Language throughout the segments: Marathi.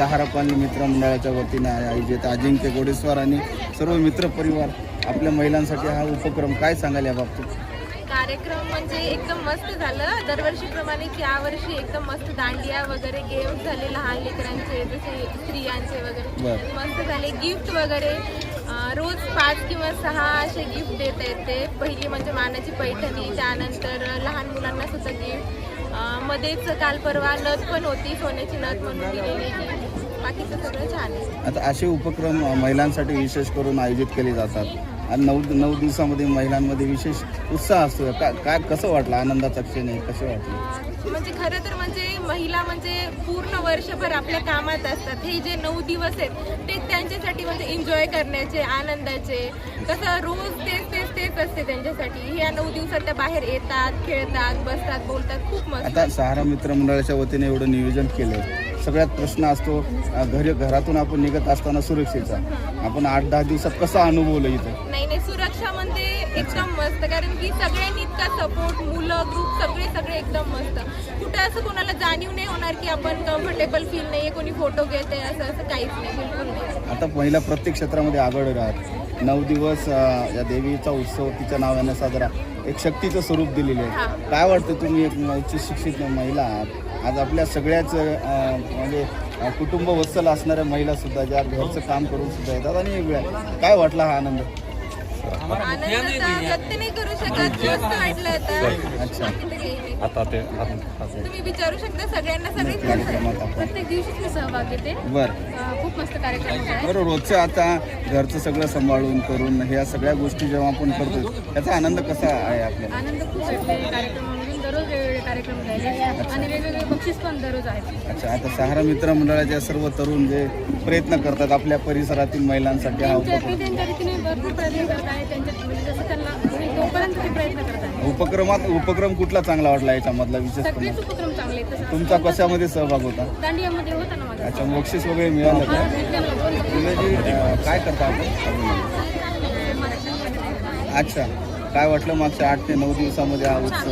सहारा कॉलनी मित्र मंडळाच्या वतीने आयोजित अजिंक्य गोडेश्वर आणि सर्व मित्र परिवार आपल्या महिलांसाठी हा उपक्रम काय सांगाल या बाबतीत? कार्यक्रम म्हणजे एकदम मस्त झालं. दरवर्षीप्रमाणे यावर्षी एकदम मस्त दांडिया वगैरे गेम्स झाले लहान लेकरांचे जसे स्त्रियांचे वगैरे. बरं. मस्त झाले. गिफ्ट वगैरे अं, रोज पाच किंवा सहा असे गिफ्ट देत आहेत ते पहिली म्हणजे मानाची पैठणी त्यानंतर लहान मुलांना सुद्धा गिफ्ट मध्येच काल परवा नथ पण होती सोन्याची नथ म्हणून दिलेली बाकीचं सगळं छान आहे. आता असे उपक्रम महिलांसाठी विशेष करून आयोजित केले जातात. आणि नऊ नऊ दिवसामध्ये महिलांमध्ये विशेष उत्साह असतो. का काय कसं वाटलं आनंदाचा क्षण आहे? कसं वाटलं? म्हणजे खरं तर म्हणजे महिला म्हणजे पूर्ण वर्षभर आपल्या कामात असतात. हे जे नऊ दिवस आहेत ते त्यांच्यासाठी म्हणजे एन्जॉय करण्याचे आनंदाचे. कसं रोज तेच तेच तेच असते त्यांच्यासाठी. ह्या नऊ दिवसात त्या बाहेर येतात खेळतात बसतात बोलतात. खूप मस्त. आता सहारा मित्र मंडळाच्या वतीने एवढं नियोजन केलं. सगळ्यात प्रश्न असतो घरी घरातून आपण निघत असताना सुरक्षेचा. आपण आठ दहा दिवसात कसा अनुभवलं इथं? नाही नाही सुरक्षा म्हणजे एकदम मस्त कारण की सगळ्यांनी इतका सपोर्ट मुलं ग्रुप सगळे सगळे एकदम मस्त. कुठं असं कोणाला जाणीव नाही होणार की आपण कम्फर्टेबल फील नाहीये कोणी फोटो घेते असं असं काहीच नाही बिलकुल नाही. आता महिला प्रत्येक क्षेत्रामध्ये आघाडी राहत. नऊ दिवस अ, या देवीचा उत्सव तिच्या नावाने साजरा. एक शक्तीचं स्वरूप दिलेलं आहे. काय वाटतं तुम्ही एक उच्च शिक्षित महिला आहात? आज आपल्या सगळ्याच अ, म्हणजे अ, कुटुंब वत्सल असणाऱ्या महिला सुद्धा ज्या घरचं काम करून सुद्धा येतात आणि वेगळ्या. काय वाटला हा आनंद? आनंद तर व्यक्त नाही करू शकत मस्त वाटलं आता अच्छा. बाकी तर काही नाही. आता ते आता तुम्ही विचारू शकता सगळ्यांना सगळेच कार्यक्रमात आपण प्रत्येक दिवशीच मी सहभाग घेते. बरं. अं, खूप मस्त कार्यक्रम होत आहे. बरं रोजचं आता घरचं सगळं सांभाळून करून ह्या सगळ्या गोष्टी जेव्हा आपण करतो त्याचा आनंद कसा आहे आपल्याला? आनंद खूप भेटले कार्यक्रमामधून दररोज कार्यक्रम घ्यायले आणि वेगवेगळे बक्षीस पण दररोज आहेत. अच्छा आता सहारा मित्र मंडळाच्या सर्व तरुण जे प्रयत्न करतात आपल्या परिसरातील महिलांसाठी हा त्यांच्या उपक्रम. ते त्यांच्या रीतीने भरपूर प्रयत्न करत आहे त्यांच्या म्हणजे जसं त्यांना होईल तोपर्यंत ते प्रयत्न करत आहे उपक्रमात उपक्रम कुठला चांगला वाटला याच्यामधला विशेष सगळेच उपक्रम चांगले आहेत. तसं तुमचा कशामध्ये सहभाग होता? दांडियामध्ये होता ना माझा. अच्छा बक्षीस वगैरे मिळालं का? भेटलं ना, दोन तुम्ही जी, अं, काय करता आपण? अच्छा काय वाटलं मागच्या आठ ते नऊ दिवसामध्ये हा उत्सव?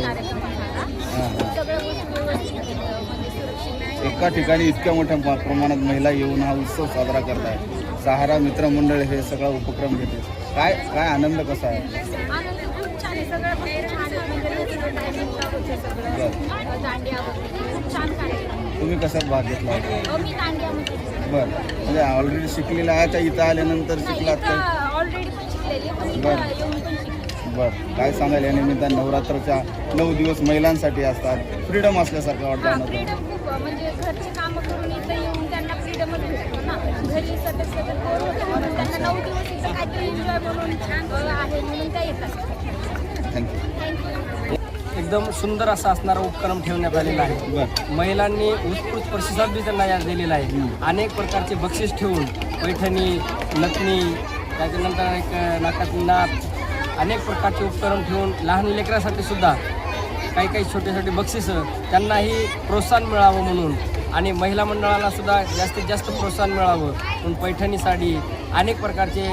एका ठिकाणी इतक्या मोठ्या प्रमाणात महिला येऊन हा उत्सव साजरा करताय. सहारा मित्र मंडळ हे सगळा उपक्रम घेते. काय काय आनंद कसा आहे? आहे. आहे. म्हणजे आहे. तुम्ही कशात भाग घेतला? दांडियामध्ये. बरं. म्हणजे ऑलरेडी शिकलेला आहे का? इथं आल्यानंतर शिकलात इथं बरं. बरं. काय सांगाल या निमित्तानं नवरात्रच्या नऊ दिवस महिलांसाठी असतात. फ्रीडम असल्यासारखं हा वाटतं ना फ्रीडम खूप अं, म्हणजे घरचे कामं करून इथं येऊन त्यांना फ्रीडमच भेटतो ना. घरी सतत सतत बोर होतं. म्हणून त्यांना नऊ दिवस इथं काहीतरी एन्जॉय म्हणून अं, आहे म्हणून त्या येतात. थँक्यू थँक्यू एकदम सुंदर असा असणारा उपक्रम ठेवण्यात आलेला आहे. बरं. महिलांनी उत्स्फूर्त प्रतिसाद बी त्यांना यात दिलेला आहे. अनेक प्रकारचे बक्षीस ठेवून पैठणी लखनी त्याच्यानंतर एक नाकात नाथ अनेक प्रकारचे उपकरण ठेवून लहान लेकरासाठी सुद्धा काही काही छोटे छोटे बक्षिसं त्यांनाही प्रोत्साहन मिळावं म्हणून आणि महिला मंडळाला सुद्धा जास्तीत जास्त प्रोत्साहन मिळावं म्हणून पैठणी साडी अनेक प्रकारचे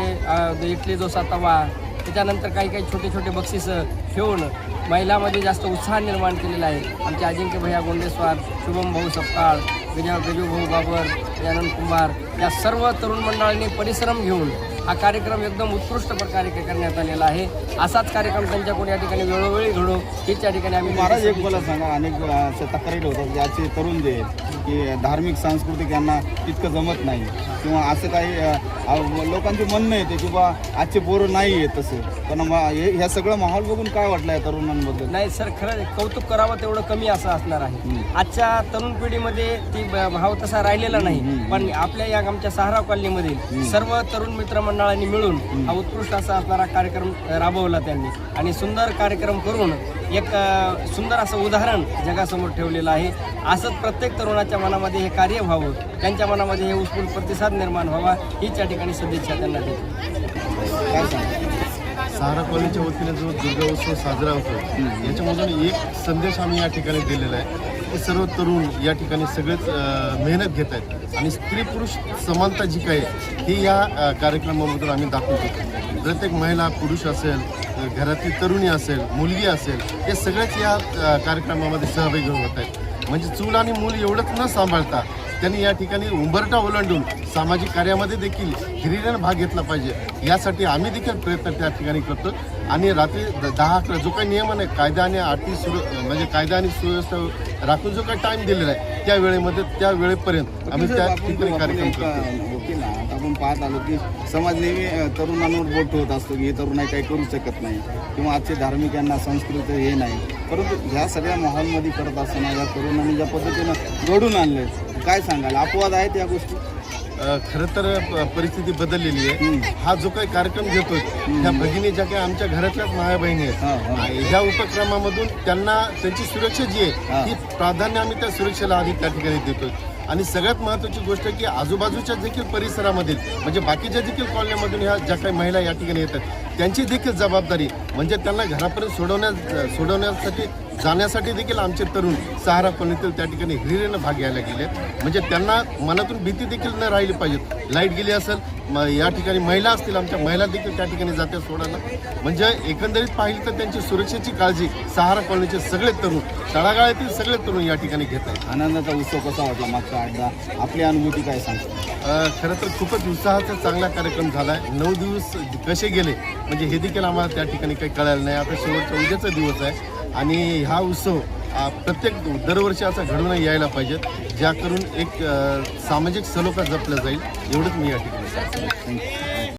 इडली डोसा तवा त्याच्यानंतर काही काही छोटे छोटे बक्षिसं ठेवून महिलामध्ये जास्त उत्साह निर्माण केलेला आहे. आमचे अजिंक्य भैया गोंडेस्वार शुभम भाऊ सपकाळ गजा गजूभाऊ बाबर गजानन कुंभार या सर्व तरुण मंडळांनी परिश्रम घेऊन हा कार्यक्रम एकदम उत्कृष्ट प्रकारे करण्यात आलेला आहे. असाच कार्यक्रम त्यांच्याकडून या ठिकाणी वेळोवेळी घडो हीच या ठिकाणी आम्ही महाराज एक मला सांगा अनेक अशा तक्रारी होतात की आजचे तरुण जे आहेत की धार्मिक सांस्कृतिक यांना इतकं जमत नाही. किंवा असं काही लोकांचे म्हणणं येते की बा आजचे पोरं नाही येत तसं. पण हे ह्या सगळं माहोल बघून काय वाटलं या तरुणांबद्दल? नाही सर खरं कौतुक करावं तेवढं कमी असं असणार आहे. आजच्या तरुण पिढीमध्ये ती ब- भाव तसा राहिलेला नाही. पण आपल्या या आमच्या सहारा कॉलनीमधील सर्व तरुण मित्र मंडळांनी मिळून हा उत्कृष्ट असा असणारा कार्यक्रम राबवला त्यांनी. आणि सुंदर कार्यक्रम करून एक सुंदर असं उदाहरण जगासमोर ठेवलेलं आहे. असंच प्रत्येक तरुणाच्या मनामध्ये हे कार्य व्हावं त्यांच्या मनामध्ये हे उत्स्फूर्त प्रतिसाद निर्माण व्हावा हीच या ठिकाणी सदिच्छा त्यांना देतो. सहारा कॉलनीच्या वतीने जो दुर्गा उत्सव साजरा होतो याच्यामधून एक संदेश आम्ही या ठिकाणी दिलेला आहे. हे सर्व तरुण या ठिकाणी सगळेच मेहनत घेत आहेत. आणि स्त्री पुरुष समानता जी काही आहे ही या कार्यक्रमाबद्दल कार्यक्रमामधून आम्ही दाखवतो प्रत्येक महिला पुरुष असेल घरातली तरुणी असेल मुलगी असेल हे सगळेच या कार्यक्रमामध्ये सहभागी होत आहेत. म्हणजे चूल आणि मूल एवढंच न सांभाळता त्यांनी या ठिकाणी उंबरटा ओलांडून सामाजिक कार्यामध्ये देखील हिरिरीनं भाग घेतला पाहिजे यासाठी आम्ही देखील प्रयत्न त्या ठिकाणी करतो आणि रात्री दहा अकरा जो काही नियमन आहे कायदा आणि अटी सुर म्हणजे कायदा आणि सुव्यवस्था राखून जो काही टाइम दिलेला आहे त्या वेळेमध्ये त्या वेळेपर्यंत आम्ही त्या ठिकाणी कार्यक्रम करतो. आपण पाहत आलो की समाज नेहमी तरुणांवर बोट ठेवत असतो की हे तरुण काही करू शकत नाही. किंवा आजचे धार्मिक यांना संस्कृत हे नाही. परंतु ह्या सगळ्या माहोलमध्ये करत असताना या तरुणांनी ज्या पद्धतीनं घडून आणले काय सांगाल? अपवाद आहेत या गोष्टी? खरं तर परिस्थिती बदललेली आहे. हा जो काही कार्यक्रम घेतोय त्या भगिनी ज्या काही आमच्या घरातल्याच माया बहिणी. आहेत ह्या उपक्रमामधून त्यांना त्यांची सुरक्षा जी. आहे ही. प्राधान्य आम्ही त्या सुरक्षेला आधी त्या ठिकाणी देतोय. आणि सगळ्यात महत्त्वाची गोष्ट की आजूबाजूच्या देखील परिसरामधील म्हणजे बाकीच्या देखील कॉलनीमधून ह्या ज्या काही महिला या ठिकाणी येतात त्यांची देखील जबाबदारी म्हणजे त्यांना घरापर्यंत सोडवण्या सोडवण्यासाठी जाण्यासाठी देखील आमचे तरुण सहारा कॉलनीतील त्या ठिकाणी हिरिरीनं भाग घ्यायला गेले म्हणजे त्यांना मनातून भीती देखील न राहिली पाहिजे. लाइट गेली असेल म या ठिकाणी महिला असतील आमच्या महिला देखील त्या ठिकाणी जाते सोडायला. म्हणजे एकंदरीत पाहिली तर त्यांची सुरक्षेची काळजी सहारा कॉलनीचे सगळे तरुण तळागाळातील सगळे तरुण या ठिकाणी घेत आहेत. आनंदाचा उत्सव कसा वाटला मागचा आठदा आपली अनुभूती काय सांगतो? खरं तर खूपच उत्साहाचा चांगला कार्यक्रम झाला आहे नऊ दिवस कसे गेले म्हणजे हे देखील आम्हाला त्या ठिकाणी काही कळायला नाही. आता शेवटचा उद्याचा दिवस आहे आणि हा उत्सव प्रत्येक दरवर्षी असा घडून यायला पाहिजेत ज्या करून एक सामाजिक सलोखा जपला जाईल. एवढंच मी या ठिकाणी